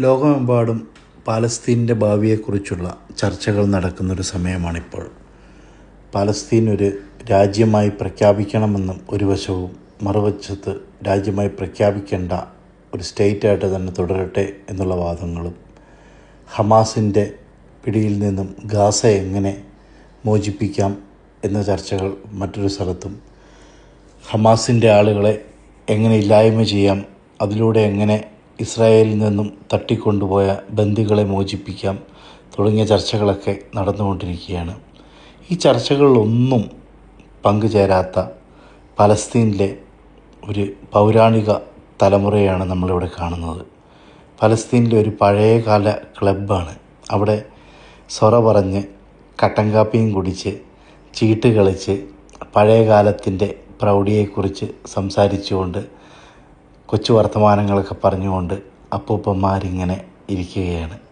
ലോകമെമ്പാടും പാലസ്തീനിന്റെ ഭാവിയെക്കുറിച്ചുള്ള ചർച്ചകൾ നടക്കുന്നൊരു സമയമാണിപ്പോൾ. പാലസ്തീൻ ഒരു രാജ്യമായി പ്രഖ്യാപിക്കണമെന്നും ഒരു വശവും മറുവശത്ത് രാജ്യമായി പ്രഖ്യാപിക്കേണ്ട ഒരു സ്റ്റേറ്റായിട്ട് തന്നെ തുടരട്ടെ എന്നുള്ള വാദങ്ങളും ഹമാസിന്റെ പിടിയിൽ നിന്നും ഗാസ എങ്ങനെ മോചിപ്പിക്കാം എന്ന ചർച്ചകൾ മറ്റൊരു സ്ഥലത്തും ഹമാസിന്റെ ആളുകളെ എങ്ങനെ ഇല്ലായ്മ ചെയ്യാം അതിലൂടെ എങ്ങനെ ഇസ്രായേലിൽ നിന്നും തട്ടിക്കൊണ്ടുപോയ ബന്ദികളെ മോചിപ്പിക്കാം തുടങ്ങിയ ചർച്ചകളൊക്കെ നടന്നുകൊണ്ടിരിക്കുകയാണ്. ഈ ചർച്ചകളിലൊന്നും പങ്കുചേരാത്ത പലസ്തീനിലെ ഒരു പൗരാണിക തലമുറയാണ് നമ്മളിവിടെ കാണുന്നത്. പലസ്തീനിലെ ഒരു പഴയകാല ക്ലബ്ബാണ്. അവിടെ സൊറ പറഞ്ഞ് കട്ടൻ കാപ്പിയും കുടിച്ച് ചീട്ട് കളിച്ച് പഴയ കാലത്തിന്റെ പ്രൗഢിയെക്കുറിച്ച് സംസാരിച്ചുകൊണ്ട് കൊച്ചു വർത്തമാനങ്ങളൊക്കെ പറഞ്ഞുകൊണ്ട് അപ്പൂപ്പന്മാരിങ്ങനെ ഇരിക്കുകയാണ്.